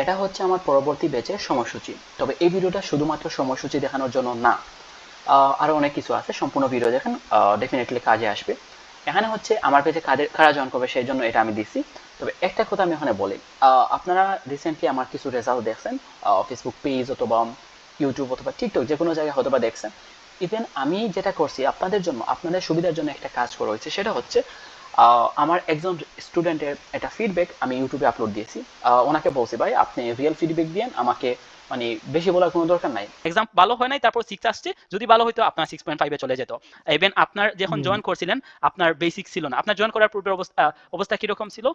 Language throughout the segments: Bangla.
এটা হচ্ছে আমার পরবর্তী ব্যাচের সময়সূচি। তবে এই ভিডিওটা শুধুমাত্র সময়সূচি দেখানোর জন্য না। আহ, আরও অনেক কিছু আছে সম্পূর্ণ ভিডিও দেখেন ডেফিনেটলি কাজে আসবে। এখানে হচ্ছে আমার পেজে কাদের কারা জয়েন করবে সেই জন্য এটা আমি দিছি। তবে একটা কথা আমি এখানে বলি আপনারা রিসেন্টলি আমার কিছু রেজাল্ট দেখছেন ফেসবুক পেজ অথবা ইউটিউব অথবা টিকটক যে কোনো জায়গায় হয়তো বা দেখছেন। ইভেন আমি যেটা করছি আপনাদের জন্য আপনাদের সুবিধার জন্য একটা কাজ করা হয়েছে সেটা হচ্ছে আমার একজন স্টুডেন্টের একটা ফিডব্যাক আমি ইউটিউবে আপলোড দিয়েছি। ওনাকে বলছি ভাই আপনি রিয়েল ফিডব্যাক দিয়েন আমাকে মানে বেশি বলার কোনো দরকার নাই। এক্সাম ভালো হয় নাই তারপর সিক্স আসছে। যদি ভালো হতো আপনার সিক্স পয়েন্ট ফাইভে চলে যেত। ইভেন আপনার যখন। জয়েন করছিলেন আপনার বেসিক ছিল না। আপনার জয়েন করার পূর্বের অবস্থা অবস্থা কীরকম ছিল?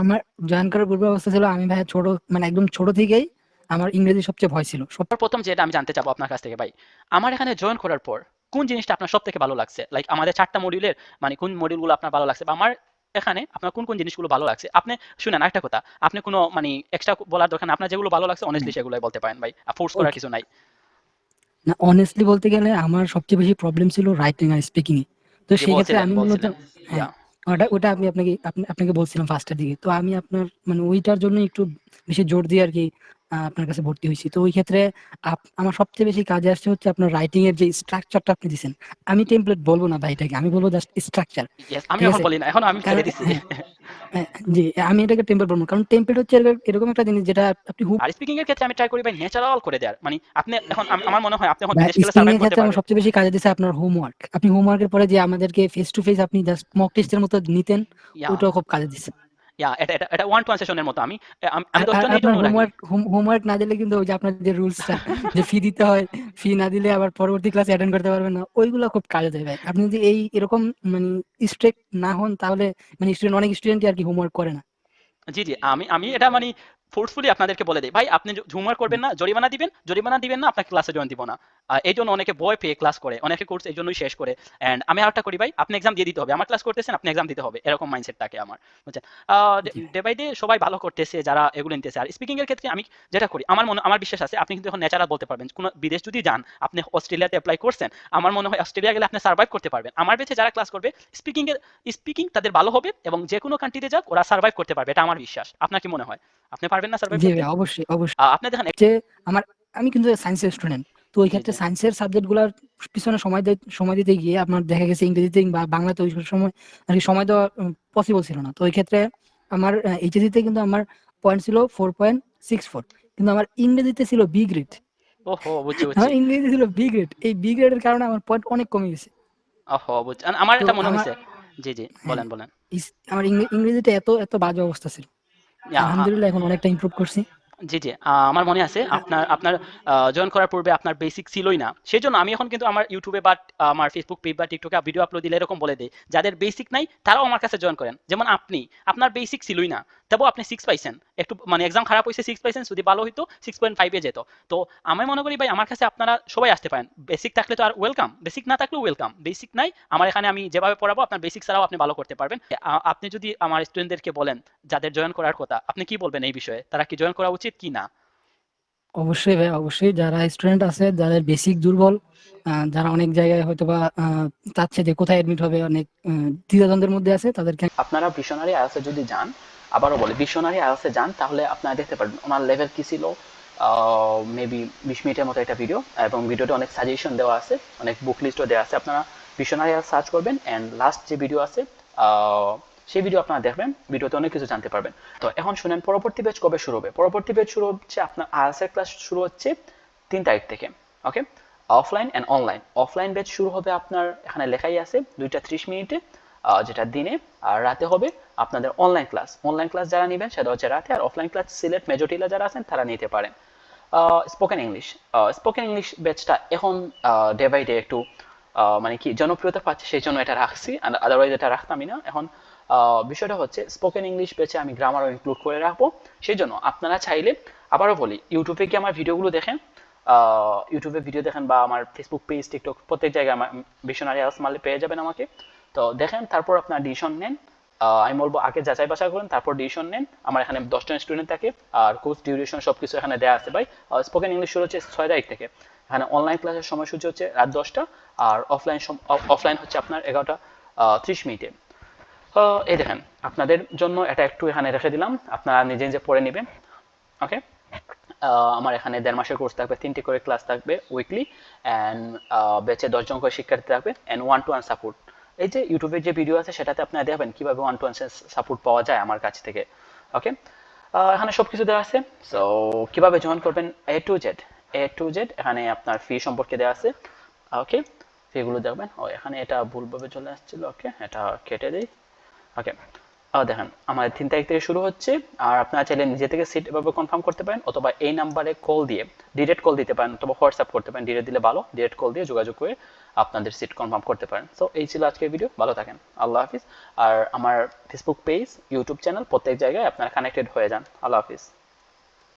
আমার জয়েন করার পূর্বে অবস্থা ছিল আমি ভাই ছোট মানে একদম ছোট থেকেই আমার ইংরেজি সবচেয়ে ভয় ছিল। সবার প্রথম যেটা আমি জানতে চাবো আপনার কাছ থেকে ভাই আমার এখানে জয়েন করার পর কোন জিনিসটা আপনার সব থেকে ভালো লাগছে? লাইক আমাদের চারটা মডিউলের মানে কোন মডিউলগুলো আপনার ভালো লাগছে? বা আমার এখানে আপনার কোন কোন জিনিসগুলো ভালো লাগছে? আপনি শুনেন একটা কথা আপনি কোনো মানে এক্সট্রা বলার দরকার না আপনার যেগুলো ভালো লাগছে অনেস্টলি সেগুলোই বলতে পারেন ভাই ফোর্স করার কিছু নাই। না অনেস্টলি বলতে গেলে আমার সবচেয়ে বেশি প্রবলেম ছিল রাইটিং আর স্পিকিং এ তো সেই ক্ষেত্রে আমি মূলত হ্যাঁ. ওটা ওটা আমি আপনাকে আপনাকে বলছিলাম ফার্স্টের দিকে। তো আমি আপনার মানে ওইটার জন্য একটু বেশি জোর দিয়ে আর কি আপনার কাছে ভর্তি হয়েছি। তো ওই ক্ষেত্রে আমার সবচেয়ে বেশি কাজে আসছে হচ্ছে আপনার রাইটিং এর যে স্ট্রাকচারটা আপনি দিছেন। আমি টেমপ্লেট বলব না ভাই এটাকে আমি বলব জাস্ট স্ট্রাকচার আমি এখন বলি না এখন আমি দিচ্ছি হ্যাঁ, জি আমি এটাকে টেম্পলেট বলব কারণ টেমপ্লেট হচ্ছে এরকম- একটা জিনিস যেটা আপনি হুব আর স্পিকিং এর ক্ষেত্রে আমি ট্রাই করি ভাই ন্যাচারাল করে দেওয়ার। মানে আপনি এখন আমার মনে হয় আপনি এখন স্পিকিং করতে ক্ষেত্রে আমার সবচেয়ে বেশি কাজে দিচ্ছে আপনার হোমওয়ার্ক আপনি হোমওয়ার্কের পরে যে আমাদেরকে ফেস টু ফেস আপনি জাস্ট মক টেস্টের মতো নিতেন ওটাও খুব কাজে দিচ্ছে yeah, এটা এটা এটা ওয়ান টু সেশনের মতো আমি আমি আমি দশজন এই জন্য হোমওয়ার্ক হোমওয়ার্ক না দিলে কিন্তু ওই যে আপনার যে রুলসটা যে ফি দিতে হয় ফি না দিলে আবার পরবর্তী ক্লাসে অ্যাটেন্ড করতে পারবেন না ওইগুলো খুব কাজে দেবে আপনি যদি এই এরকম মানে স্ট্রিক্ট না হন তাহলে মানে স্টুডেন্ট অনেক স্টুডেন্টই আর কি হোমওয়ার্ক করে না। জি জি আমি আমি এটা মানে ফোর্সফুলি আপনাদেরকে বলে দিই। ভাই আপনি ঝুমার করবেন না জরিমানা দিবেন জরিমানা দিবেন না আপনাকে ক্লাসে জয়েন দিব না। এই জন্য অনেকে ভয় পেয়ে ক্লাস করে অনেকে কোর্স এই জন্যই শেষ করে। এন্ড আমি আরেকটা করি ভাই আপনি এক্সাম দিয়ে দিতে হবে। আমার ক্লাস করতেছেন আপনি এক্সাম দিতে হবে। এরকম মাইন্ডসেট থাকে আমার বুঝছেন? ডে বাই ডে সবাই ভালো করতেছে যারা এগুলো নিতেছে। আর স্পিকিং এর ক্ষেত্রে আমি যেটা করি আমার মনে আমার বিশ্বাস আছে আপনি কিন্তু এখন ন্যাচারাল বলতে পারবেন। কোনো বিদেশ যদি যান আপনি অস্ট্রেলিয়াতে অ্যাপ্লাই করছেন আমার মনে হয় অস্ট্রেলিয়া গেলে আপনি সার্ভাইভ করতে পারবেন। আমার বেঁচে যারা ক্লাস করবে স্পিকিং এর স্পিকিং তাদের ভালো হবে এবং যে কোনো কান্ট্রিতে যাক ওরা সার্ভাইভ করতে পারবে এটা আমার বিশ্বাস। আপনার কি মনে হয়? আপনি পারবেন না সার্ভাইভ জি অবশ্যই অবশ্যই। আপনি দেখেন যে আমার আমি কিন্তু সায়েন্সের স্টুডেন্ট তো ওই ক্ষেত্রে সায়েন্সের সাবজেক্টগুলোর পিছনে সময় সময় দিতে গিয়ে আপনার দেখা গেছে ইংরেজিতে বা বাংলাতে ওই সময় আর কি সময় দেওয়া পসিবল ছিল না। তো ওই ক্ষেত্রে আমার এইচএসিতে কিন্তু আমার পয়েন্ট ছিল ফোর পয়েন্ট সিক্স ফোর কিন্তু আমার ইংরেজিতে ছিল বি গ্রেড আমার ইংরেজি ছিল বি গ্রেড এই বি গ্রেডের কারণে আমার পয়েন্ট অনেক কমে গেছে। ওহো বুঝছি। আমার এটা মনে হয়েছে। জি জি বলেন বলেন। আমার ইংরেজিতে এত এত বাজে অবস্থা ছিল। আলহামদুলিল্লাহ এখন অনেকটা ইমপ্রুভ করছি। জি জি। আমার মনে আছে আপনার আপনার জয়েন করার পূর্বে আপনার বেসিক ছিলই না। সেই জন্য আমি এখন কিন্তু আমার ইউটিউবে বা আমার ফেসবুক পেজ বা টিকটকে ভিডিও আপলোড দিলে এরকম বলে দেই। যাদের বেসিক নাই তারাও আমার কাছে জয়েন করেন। যেমন আপনি আপনার বেসিক ছিলই না। তবু আপনি সিক্স পাইছেন। একটু মানে এক্সাম খারাপ হয়েছে সিক্স পাইছেন। যদি ভালো হইতো সিক্স পয়েন্ট ফাইভে যেত। তো আমি মনে করি ভাই আমার কাছে আপনারা সবাই আসতে পারেন। বেসিক থাকলে তো আর ওয়েলকাম বেসিক না থাকলেও ওয়েলকাম বেসিক নাই আমার এখানে আমি যেভাবে পড়াবো আপনার বেসিক ছাড়াও আপনি ভালো করতে পারবেন। আপনি যদি আমার স্টুডেন্টদেরকে বলেন যাদের জয়েন করার কথা আপনি কি বলবেন এই বিষয়ে? তারা কি জয়েন করা উচিত? কি না অবশ্যই ভাই অবশ্যই। যারা স্টুডেন্ট আছে যাদের বেসিক দুর্বল যারা অনেক জায়গায় হয়তো বা চাচ্ছে যে কোথায় এডমিট হবে অনেক দ্বিধাদ্বন্দ্বের মধ্যে আছে তাদেরকে আপনারা ভিশনারি আয়াসে যদি যান আবারও বলে ভিশনারি আয়াসে যান তাহলে আপনারা দেখতে পারবেন ওনার লেভেল কি ছিল মেবি বিশ মিনিটের মতো একটা ভিডিও এবং ভিডিওতে অনেক সাজেশন দেওয়া আছে অনেক বুক লিস্টও দেওয়া আছে। আপনারা ভিশনারি আয়াস সার্চ করবেন অ্যান্ড লাস্ট যে ভিডিও আছে সেই ভিডিও আপনারা দেখবেন, ভিডিওতে অনেক কিছু জানতে পারবেন। তো এখন শুনেন, পরবর্তী ব্যাচ কবে শুরু হবে? পরবর্তী ব্যাচ শুরু হচ্ছে আপনার আয়াসের ক্লাস শুরু হচ্ছে তিন তারিখ থেকে okay offline and online offline batch শুরু হবে আপনার, এখানে লেখাই আছে, দুইটা ত্রিশ মিনিটে যেটা দিনে, আর রাতে হবে আপনাদের অনলাইন ক্লাস অনলাইন ক্লাস যারা নেবেন, সেটা হচ্ছে রাতে, আর অফলাইন ক্লাস সিলেট মেজরিটিলা যারা আছেন, তারা নিতে পারেন। স্পোকেন ইংলিশ স্পোকেন ইংলিশ ব্যাচটা এখন ডে বাই ডে একটু মানে কি, জনপ্রিয়তা পাচ্ছে, সেই জন্য এটা রাখছি। আদারওয়াইজ এটা রাখতামই না। এখন বিষয়টা হচ্ছে স্পোকেন ইংলিশ ব্যাচে আমি গ্রামারও ইনক্লুড করে রাখব। সেই জন্য আপনারা চাইলে, আবারও বলি ইউটিউবে কি আমার ভিডিওগুলো দেখেন? ইউটিউবে ভিডিও দেখেন বা আমার ফেসবুক পেজ টিকটক প্রত্যেক জায়গায় আমার মিশনারি আস মারলে পেয়ে যাবেন আমাকে। তো দেখেন, তারপর আপনার ডিসিশন নেন। আমি বলব, আগে যাচাই বাছাই করেন, তারপর ডিসিশন নেন। আমার এখানে দশজন স্টুডেন্ট থাকে, আর কোর্স ডিউরেশন সব কিছু এখানে দেওয়া আছে ভাই। স্পোকেন ইংলিশ শুরু হচ্ছে ছয় তারিখ থেকে। এখানে অনলাইন ক্লাসের সময়সূচি হচ্ছে রাত দশটা, আর অফলাইন অফলাইন হচ্ছে আপনার এগারোটা ত্রিশ মিনিটে। এই দেখেন, আপনাদের জন্য এটা একটু এখানে রেখে দিলাম। আপনারা নিজে নিজে পড়ে নেবেন ওকে আমার এখানে দেড় মাসের কোর্স থাকবে, তিনটি করে ক্লাস থাকবে উইকলি অ্যান্ড বেচে দশজন করে শিক্ষার্থী থাকবে and one to one support এই যে ইউটিউবের যে ভিডিও আছে, সেটাতে আপনারা দেখবেন কীভাবে ওয়ান টু ওয়ান সাপোর্ট পাওয়া যায় আমার কাছ থেকে ওকে এখানে সব কিছু দেওয়া আছে সো কীভাবে জয়েন করবেন A to Z A to Z এখানে আপনার ফি সম্পর্কে দেওয়া আছে ওকে ফিগুলো দেখবেন, ও এখানে এটা ভুলভাবে চলে আসছিল ওকে এটা কেটে দিই। ওকে দেখেন, আমাদের তিন তারিখ থেকে শুরু হচ্ছে, আর আপনারা চাইলে নিজে থেকে সিট এভাবে কনফার্ম করতে পারেন, অথবা এই নাম্বারে কল দিয়ে ডিরেক্ট কল দিতে পারেন, অথবা হোয়াটসঅ্যাপ করতে পারেন ডিরেক্ট দিলে ভালো ডিরেক্ট কল দিয়ে যোগাযোগ করে আপনাদের সিট কনফার্ম করতে পারেন। সো এই ছিল আজকের ভিডিও ভালো থাকেন, আল্লাহ হাফিজ। আর আমার ফেসবুক পেজ ইউটিউব চ্যানেল প্রত্যেক জায়গায় আপনারা কানেক্টেড হয়ে যান, আল্লাহ হাফিজ।